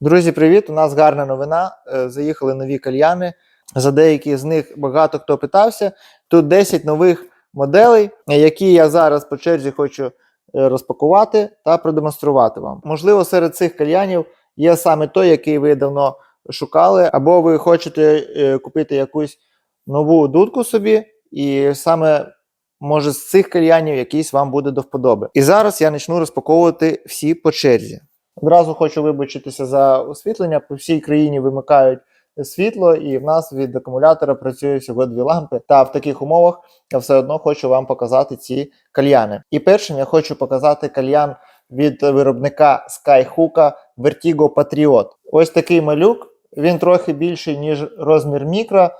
Друзі, привіт! У нас гарна новина. Е, Заїхали нові кальяни. За деякі з них багато хто питався. Тут 10 нових моделей, які я зараз по черзі хочу е, розпакувати та продемонструвати вам. Можливо, серед цих кальянів є саме той, який ви давно шукали, або ви хочете е, купити якусь нову дудку собі, і саме може з цих кальянів якийсь вам буде до вподоби. І зараз я почну розпаковувати всі по черзі. Одразу хочу вибачитися за освітлення. По всій країні вимикають світло, і в нас від акумулятора працює всього дві лампи. Та в таких умовах я все одно хочу вам показати ці кальяни. І першим я хочу показати кальян від виробника Skyhook Vertigo Patriot. Ось такий малюк. Він трохи більший, ніж розмір мікро.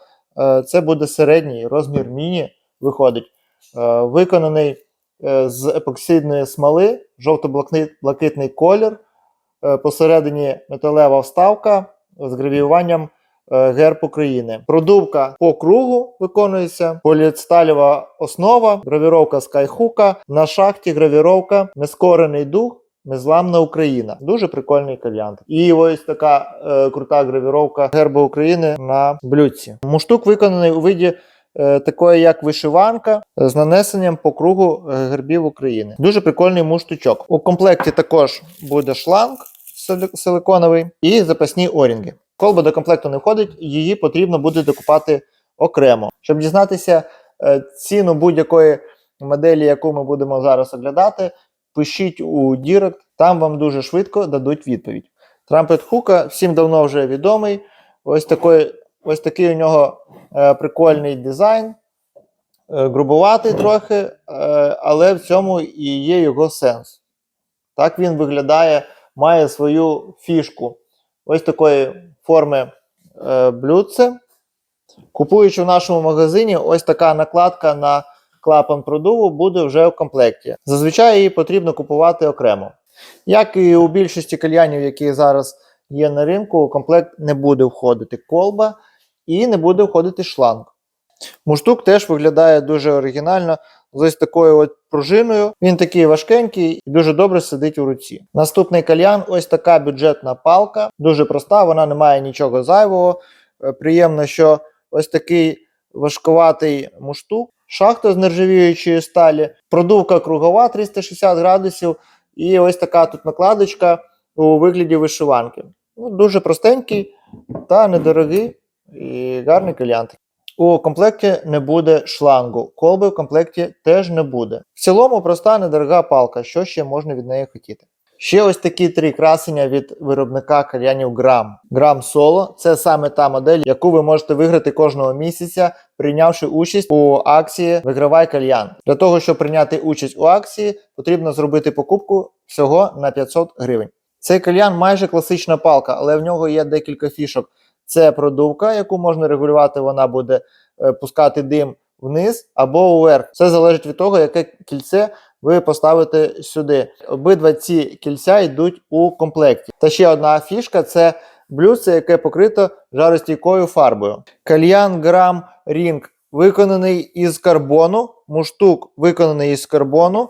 Е, Це буде середній розмір міні. Виходить. Е, Виконаний е, з епоксидної смоли, жовто-блакитний колір. Е, посередині металева вставка з гравіюванням е, герб України. Продувка по кругу виконується, поліетсталєва основа, гравіровка скайхука, на шахті гравіровка, нескорений дух. Незламна Україна. Дуже прикольний кальян. І ось така е, крута гравіровка герба України на блюдці. Муштук виконаний у виді е, такої, як вишиванка, з нанесенням по кругу гербів України. Дуже прикольний муштучок. У комплекті також буде шланг силиконовий і запасні орінги. Колба до комплекту не входить, її потрібно буде докупати окремо. Щоб дізнатися е, ціну будь-якої моделі, яку ми будемо зараз оглядати, пишіть у Дірект, там вам дуже швидко дадуть відповідь. Трампет Хука всім давно вже відомий. Ось такий, ось такий у нього е, прикольний дизайн, е, грубуватий трохи, але в цьому і є його сенс. Так він виглядає, має свою фішку. Ось такої форми е, блюдце. Купуючи в нашому магазині, ось така накладка на клапан продуву буде вже в комплекті. Зазвичай її потрібно купувати окремо. Як і у більшості кальянів, які зараз є на ринку, у комплект не буде входити колба і не буде входити шланг. Муштук теж виглядає дуже оригінально з ось такою от пружиною. Він такий важкенький і дуже добре сидить у руці. Наступний кальян ось така бюджетна палка, дуже проста, вона не має нічого зайвого. Е, Приємно, що ось такий важкуватий муштук, шахта з нержавіючої сталі, продувка кругова 360 градусів, і ось така тут накладочка у вигляді вишиванки. Ну, дуже простенький та недорогий і гарний кальян. У комплекті не буде шлангу, колби в комплекті теж не буде. В цілому проста недорога палка, що ще можна від неї хотіти. Ще ось такі три красення від виробника кальянів Gram. Gram Solo це саме та модель, яку ви можете виграти кожного місяця, прийнявши участь у акції Вигравай кальян. Для того, щоб прийняти участь у акції, потрібно зробити покупку всього на 500 гривень. Цей кальян майже класична палка, але в нього є декілька фішок. Це продувка, яку можна регулювати, вона буде е, пускати дим вниз або вверх. Це залежить від того, яке кільце ви поставите сюди. Обидва ці кільця йдуть у комплекті. Та ще одна фішка це блюдце, яке покрито жаростійкою фарбою. Кальян Грам Рінг виконаний із карбону, муштук виконаний із карбону. Е,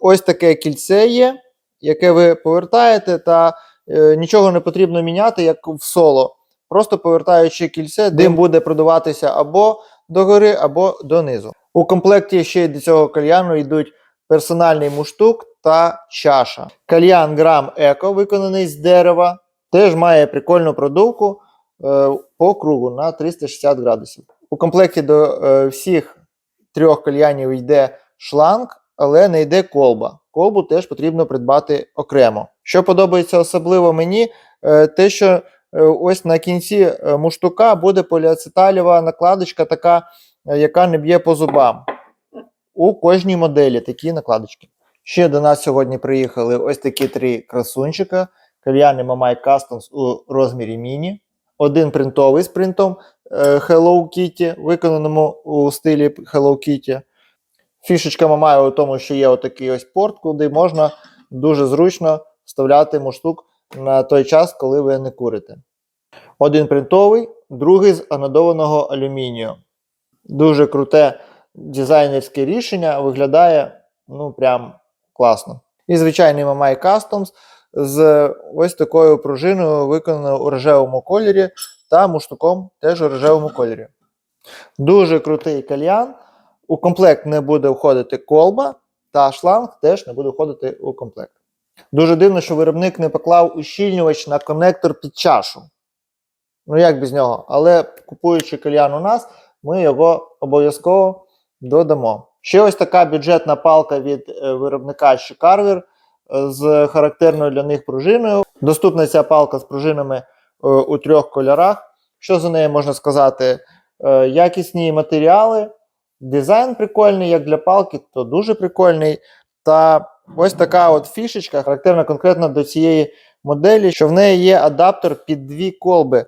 Ось таке кільце є, яке ви повертаєте, та е, нічого не потрібно міняти, як в соло. Просто повертаючи кільце, дим буде продуватися або догори, або донизу. У комплекті ще й до цього кальяну йдуть персональний муштук та чаша. Кальян Грам Еко, виконаний з дерева, теж має прикольну продувку е, по кругу на 360 градусів. У комплекті до е, всіх трьох кальянів йде шланг, але не йде колба. Колбу теж потрібно придбати окремо. Що подобається особливо мені, е, те, що ось на кінці е, муштука буде поліацеталєва накладочка, така, е, яка не б'є по зубам. У кожній моделі такі накладочки. Ще до нас сьогодні приїхали ось такі три красунчика. Кальяни Mamai Customs у розмірі міні. Один принтовий з принтом е, Hello Kitty, виконаному у стилі Hello Kitty. Фішечка Mamai у тому, що є отакий ось порт, куди можна дуже зручно вставляти муштук на той час, коли ви не курите. Один принтовий, другий з анодованого алюмінію. Дуже круте дизайнерське рішення, виглядає ну прям класно. І звичайний Mamai Customs з ось такою пружиною, виконаною у рожевому кольорі, та муштуком теж у рожевому кольорі. Дуже крутий кальян. У комплект не буде входити колба, та шланг теж не буде входити у комплект. Дуже дивно, що виробник не поклав ущільнювач на коннектор під чашу. Ну, як без нього? Але купуючи кальян у нас, ми його обов'язково додамо. Ще ось така бюджетна палка від е, виробника Carver е, з характерною для них пружиною. Доступна ця палка з пружинами е, у трьох кольорах. Що за неї можна сказати? Якісні матеріали, дизайн прикольний, як для палки, то дуже прикольний. Та ось така от фішечка, характерна конкретно до цієї моделі, що в неї є адаптер під дві колби.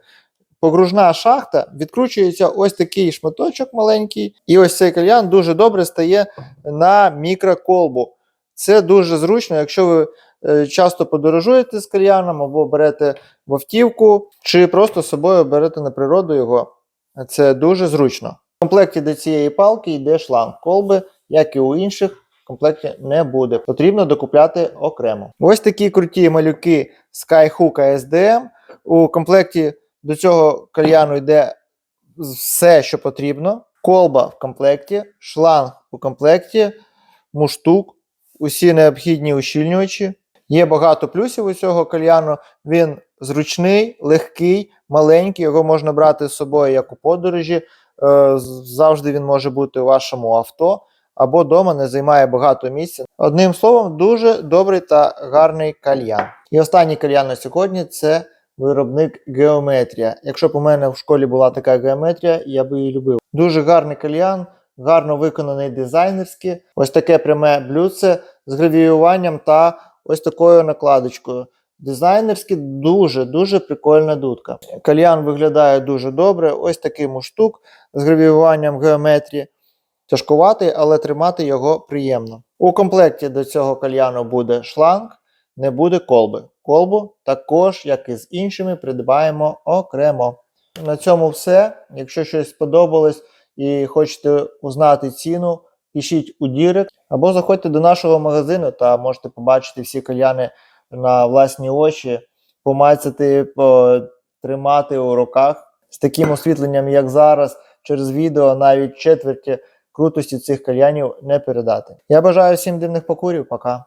Погружна шахта, відкручується ось такий шматочок маленький, і ось цей кальян дуже добре стає на мікроколбу. Це дуже зручно, якщо ви е, часто подорожуєте з кальяном або берете в автівку, чи просто з собою берете на природу його. Це дуже зручно. В комплекті до цієї палки йде шланг колби, як і у інших. Комплекті не буде. Потрібно докупляти окремо. Ось такі круті малюки Skyhook SDM. У комплекті до цього кальяну йде все, що потрібно. Колба в комплекті, шланг у комплекті, муштук, усі необхідні ущільнювачі. Є багато плюсів у цього кальяну. Він зручний, легкий, маленький. Його можна брати з собою як у подорожі. Е, Завжди він може бути у вашому авто або вдома не займає багато місця. Одним словом, дуже добрий та гарний кальян. І останній кальян на сьогодні це виробник геометрія. Якщо б у мене в школі була така геометрія, я би її любив. Дуже гарний кальян, гарно виконаний дизайнерськи. Ось таке пряме блюдце з гравіюванням та ось такою накладочкою. Дизайнерськи дуже-дуже прикольна дудка. Кальян виглядає дуже добре. Ось такий муштук з гравіюванням геометрії. Тяжкуватий, але тримати його приємно. У комплекті до цього кальяну буде шланг, не буде колби. Колбу також, як і з іншими, придбаємо окремо. На цьому все. Якщо щось сподобалось і хочете узнати ціну, пишіть у Дірект або заходьте до нашого магазину та можете побачити всі кальяни на власні очі, помацати, потримати у руках. З таким освітленням, як зараз, через відео навіть четверті крутості цих кальянів не передати. Я бажаю всім дивних покурів. Пока.